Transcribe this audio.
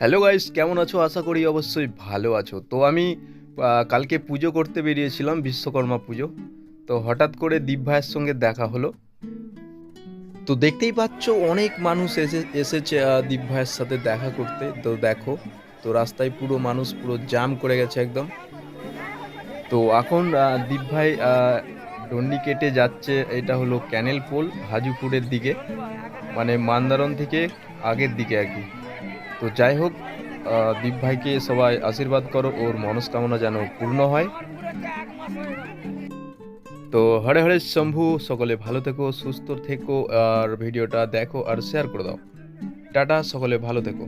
Hello guys কেমন আছো? আশা করি অবশ্যই ভালো আছো। তো আমি কালকে পুজো করতে বেরিয়েছিলাম, বিশ্বকর্মা পুজো। তো হঠাৎ করে দীপ ভাইয়ের সঙ্গে দেখা হলো। তো দেখতেই পাচ্ছ, অনেক মানুষ এসে, এসেছে দীপ ভাইয়ের সাথে দেখা করতে। তো দেখো, তো রাস্তায় পুরো মানুষ পুরো জাম করে গেছে একদম। তো এখন দীপ ভাই ডন্ডি কেটে যাচ্ছে, এটা হলো ক্যানেল পোল, হাজুপুরের দিকে। মানে মান্দারন থেকে আগের দিকে আর কি। তো যাই হোক দীপ ভাইকে সবাই আশীর্বাদ করো, ওর মনস্কামনা যেন পূর্ণ হয়। তো হরে হরে শম্ভু, সকলে ভালো থেকো, সুস্থ থেকো, আর ভিডিওটা দেখো আর শেয়ার করে দাও। টাটা, সকলে ভালো থেকো।